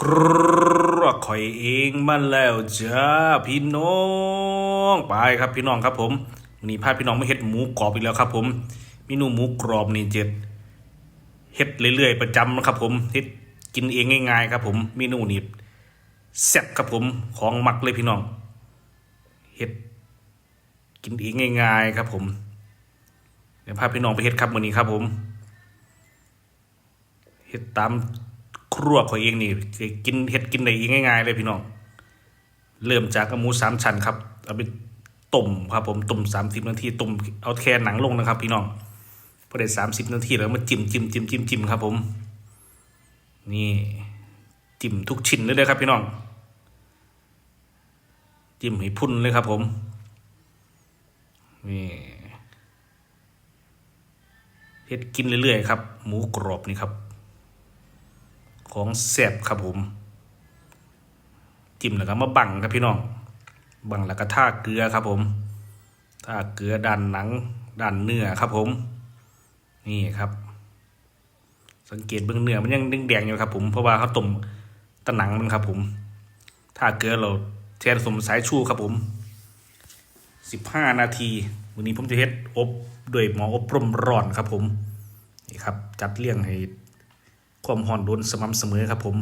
ครัวข่อยเองมาแล้วจ้าพี่น้องไปครับพี่น้องครับผมวันนี้พาพี่น้องมาเฮ็ดหมูกรอบอีกแล้วครับ ผมเมนูหมูกรอบนี่เจ็ดเฮ็ดเรื่อยๆประจำนะครับ ผมเฮ็ดกินเองง่ายๆครับผมเมนูนี้แซ่บครับผมของมักเลยพี่น้องเฮ็ดกินเองง่ายๆครับ ผมเดี๋ยวพาพี่น้องไปเฮ็ดครับวันนี้ครับ ผมเฮ็ดตาม ครัวของเองนี่กินเฮ็ดกินได้ง่ายๆเลยพี่น้องเริ่มจากหมูสามชั้นครับเอาไปต้มครับผมต้มสามสิบนาทีต้มเอาแค่หนังลงนะครับ พี่น้องพอได้สามสิบนาทีแล้วมาจิ้มจิ้มจิ้มจิ้มจิ้มครับผม นี่จิ้มทุกชิ้นเลยเลยครับ พี่น้องจิ้มให้พุ่นเลยครับ ผมนี่เฮ็ดกินเรื่อยๆครับ หมูกรอบนี่ครับ ของแซบครับผม จิ้มแล้วก็มาบังครับพี่น้อง บังแล้วก็ท่าเกลือครับผมท่าเกลือด้านหนังด้านเนื้อครับผม นี่ครับ สังเกตเบื้องเนื้อมันยังแดงๆอยู่ครับ ผมเพราะว่าเขาต้มตะหนังมันครับผมท่าเกลือเราแทนสมสายชูครับผมสิบห้านาทีวันนี้ผมจะเฮ็ดอบด้วยหมออบรมร้อนครับผมนี่ครับ จัดเลี่ยงให้ ความห่อนโดนสม่ำเสมอครับผม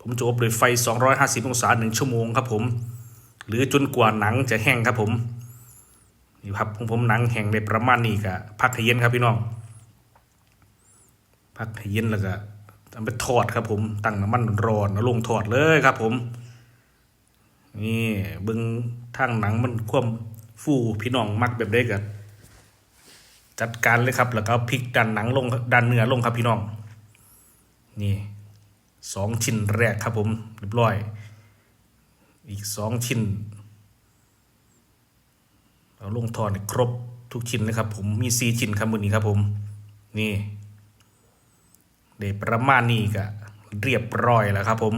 ผมจะอบด้วยไฟ 250 องศา1ชั่วโมงครับผม หรือจนกว่าหนังจะแห้งครับผมนี่ครับของผมหนังแห้งได้ประมาณนี้ก็พักให้เย็นครับพี่น้อง พักให้เย็นแล้วก็เอาไปทอดครับผม ตั้งน้ำมันร้อนแล้วลงทอดเลยครับผม นี่เบึงทางหนังมันความฟูพี่น้องมักแบบได้ก็จัดการเลยครับ แล้วก็พลิกดันหนังลงดันเนื้อลงครับพี่น้อง นี่สองชิ้นแรกครับผมเรียบร้อย อีกสองชิ้นเราลงทอนครบทุกชิ้นเลยครับ ผมมีสี่ชิ้นครับมือนี้ครับผม นี่เดี๋ยวประมาณนี้ก็เรียบร้อยแล้วครับผม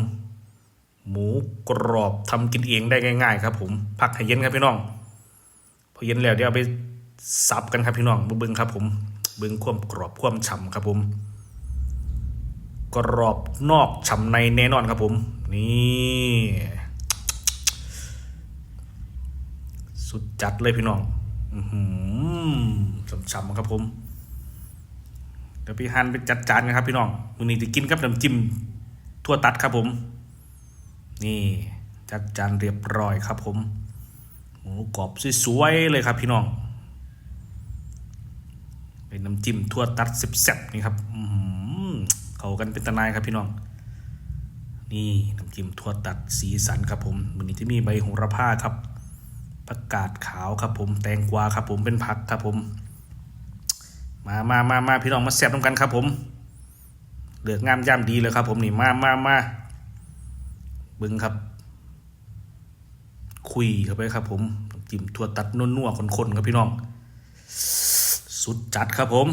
หมูกรอบทำกินเองได้ง่าย ๆ ครับผมพักให้เย็นครับพี่น้อง พอเย็นแล้วเดี๋ยวเอาไปสับกันครับพี่น้องมาเบิ้งครับผม เบิ้งความกรอบความฉ่ำครับผม กรอบนอกฉ่ำในแน่นอนครับผม นี่สุดจัดเลยพี่น้องอือหือฉ่ำๆครับผม เดี๋ยวพี่ฮันไปจัดจานกันครับพี่น้องวันนี้จะกินกับน้ำจิ้มทั่วตัดครับผม นี่จัดจานเรียบร้อยครับผมหมูกรอบสวยๆเลยครับพี่น้องเป็นน้ำจิ้มทั่วตัดแซ่บๆนี่ครับ อื เขากันเป็นตะนายครับพี่น้อง นี่น้ำจิ้มทั่วตัดสีสันครับผมวันนี้จะมีใบโหระพาครับผักกาดขาวครับผมแตงกวาครับผมเป็นผักครับผม มามามามาพี่น้องมาแซ่บน้ำกันครับผมเลือกงามย่ำดีเลยครับผมนี่มามามาบิ้งครับ คุยเข้าไปครับผมน้ำจิ้มทั่วตัดนัวๆคนๆครับพี่น้อง สุดจัดครับผม